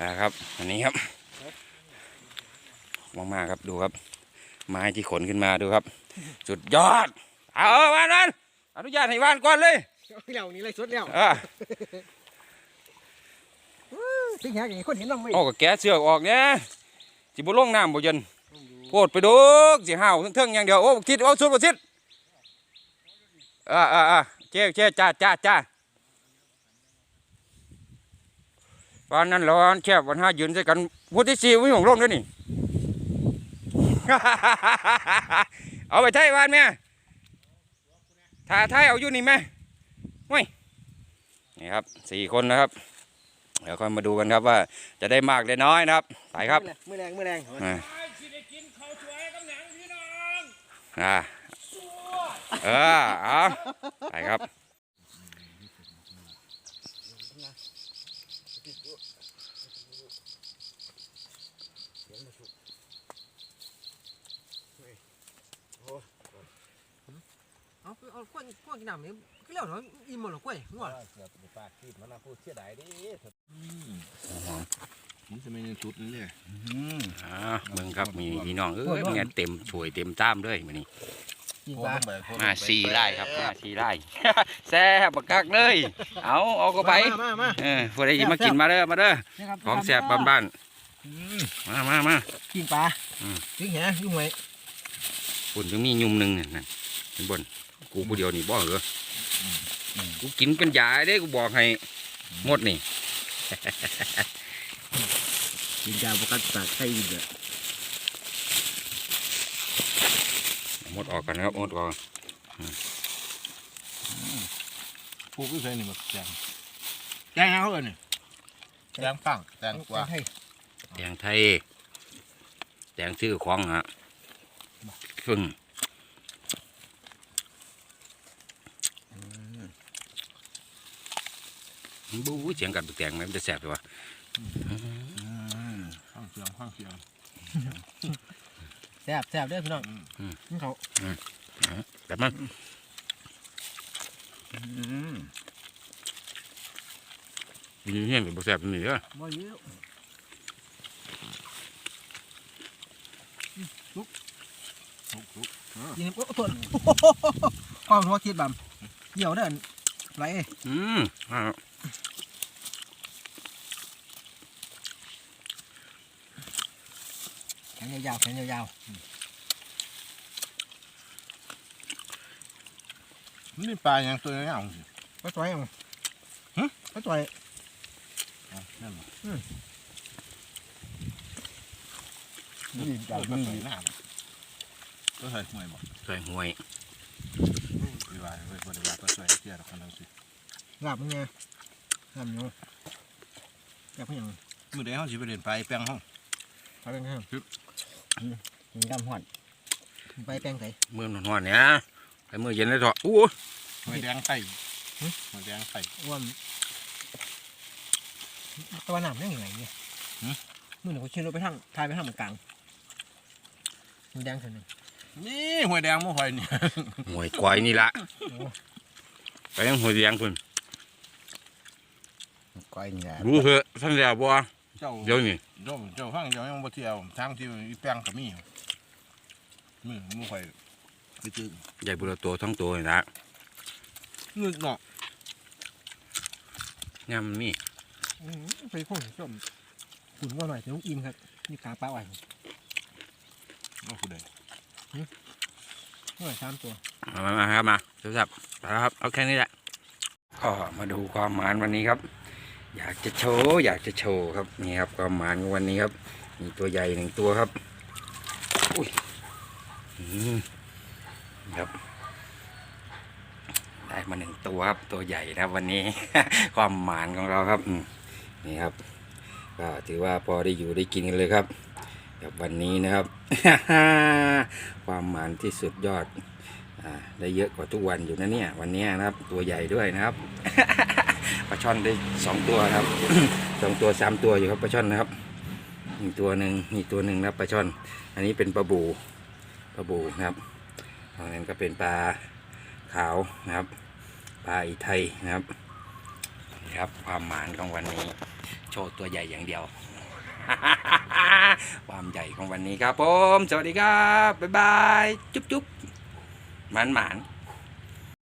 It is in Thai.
อ่าครับ อันนี้ครับมากๆครับดูครับ ไม้ที่ขนขึ้นมาดูครับ สุดยอด เอาเอาวานวานอนุญาตให้วานก่อนเลยเอาแล้วนี่เลยสดแล้วอ่าถึงแหงอย่างนี้คนเห็นน้องไหมโอ้ก็แกะเสือกออกเนี่ยจิบุลงน้ำบ่เย็นโพดไปดูสิห้าวเทิงๆอย่างเดียวโอ้คิดเอาสุดบ่ทิดอ่าอ่าอ่าเจ๊เจ๊จ้าจ้าจ้า วันนั้นร้อนแคบวันห้ายืนใส่กันพุทธิสีวิ่งของลงด้วยนี่ เอาไปไทยวันแม่ถ่ายไทยเอาอยู่นี่แม่เว้ยนี่ครับสี่คนนะครับ เดี๋ยวค่อยมาดูกันครับว่าจะได้มากได้น้อยนะครับไปครับมือแรงมือแรงอ่าอ่าเออเอาไปครับ เอาเอาข้นข้นกินน้ำนี่ก็แล้วเนาะอิ่มหมดหรอกล้วยหัวเกือบปากคิดมันน่าพูดเสียดายดิผมจะไม่จุดนี่เลยอ่าเมืองครับมีพี่น้องเอ้ยเงี้ยเต็มช่วยเต็มจ้ามเลยมันนี่กินโอ้ปลาต้องแบบมาสี่ไร่ครับมาสี่ไร่แซ่บบักกักเลย เอาเอาก็ไปมามามาเออพอได้มากินมาเด้อมาเด้อนะครับของแซ่บบ้านๆมามามากินปลาอืมถึงแหงยุ่งไว้คุณถึงมียุ่มหนึ่งนั่นนั่นเป็นบน กูผู้เดียวนี่บ่เหรออกูกินเป็นยาเด้กูบอกให้หมดนี่ กินยาปกติตากไข่เด้อหมดออกกันนะครับหมดออกปลูกก็ใช่นี่มันแจงแจงเอาเลยนี่แจงฟังแจงกว่าให้แดงไทยแดงชื่อของฮะฟึ่ง บู๊เสียงกัดแตงไหมมันจะแสบเลยวะข้างเสียงข้างเสียงแซ่บแซ่บเด้อพี่น้องนี่เขาแต่มันมีเฮี้ยนกับแสบนี่เด้อบ่เยอะลุกลุกยิงโอ้โหความหัวคิดบัมเดี่ยวเด้อไรอืมอ่า แข นยาวๆแขนยาวนี่ปลาอย่างตัวนี้เอาสิๆไปต่อยมั้งฮะไปต่อยนั่นหรอนี่ปลาก็ใส่หน้าก็ใส่ห่วยบ่ใส่หวยดีว่าเว้ยบริวารก็ใส่เสียแล้วคนนั้นสิลาบมึงไงลาบเหนียวอยากเพียงมือเดียวเขาสิไปเรียนไปแป้งห้องไปเป็นไง มีดำหอนไปแปลงใส่มือหนอนๆเนี่ยไอ้มือเย็นเลยเถอะอู้หอยแดงไต่หอยแดงไต่ว่าตะวันหนามได้ยังไงเนี่ยมือหนึ่งเขาเชื่อรถไปทางทายไปทางเหมือนกลางมันแดงคนหนึ่งนี่หอยแดงมื่อหอยนี่หวยควายนี่ละไปยังหวยแดงคุณก้อยเนี่ยรู้เหอะท่านแล้วบ่ เจ้าเดี๋ยวนี้เจ้าเจ้าฟังเจ้ายังบ่เที่ยวทางที่มีแป้งก็มีมือมือหอยไปจืดใหญ่บุรตัวทั้งตัวนี่ละงึกเนาะเนี่ยมันมีไปพุ่งส้มขุนว่าหน่อยเดี๋ยวอิ่มครับนี่กลางปลาไหวเอาผู้ใดหน่อยสามตัวมามามาครับมาเดี๋ยวครับไปแล้วครับเอาแค่นี้แหละก็มาดูความหมานวันนี้ครับ อยากจะโชว์อยากจะโชว์ครับนี่ครับความหมานของวันนี้ครับ มีตัวใหญ่หนึ่งตัวครับอุ้ยครับ ได้มาหนึ่งตัวครับตัวใหญ่นะครับวันนี้ ความหมานของเราครับนี่ครับ ก็ถือว่าพอได้อยู่ได้กินกันเลยครับกับวันนี้นะครับ ความหมานที่สุดยอดอได้เยอะกว่าทุกวันอยู่นะเนี่ย วันนี้นะครับ ตัวใหญ่ด้วยนะครับ ปลาช่อนได้สองตัวครับสองตัวสามตัวอยู่ครับปลาช่อนนะครับอีกตัวหนึ่งอีกตัวหนึ่งนะปลาช่อน อันนี้เป็นปลาบูปลาบูนะครับตรงนั้นก็เป็นปลาขาวนะครับ ปลาอีไทยนะครับครับความหมานของวันนี้ โชว์ตัวใหญ่อย่างเดียว ความใหญ่ของวันนี้ครับผม สวัสดีครับ บ๊ายบาย จุ๊บจุ๊บหมานหมาน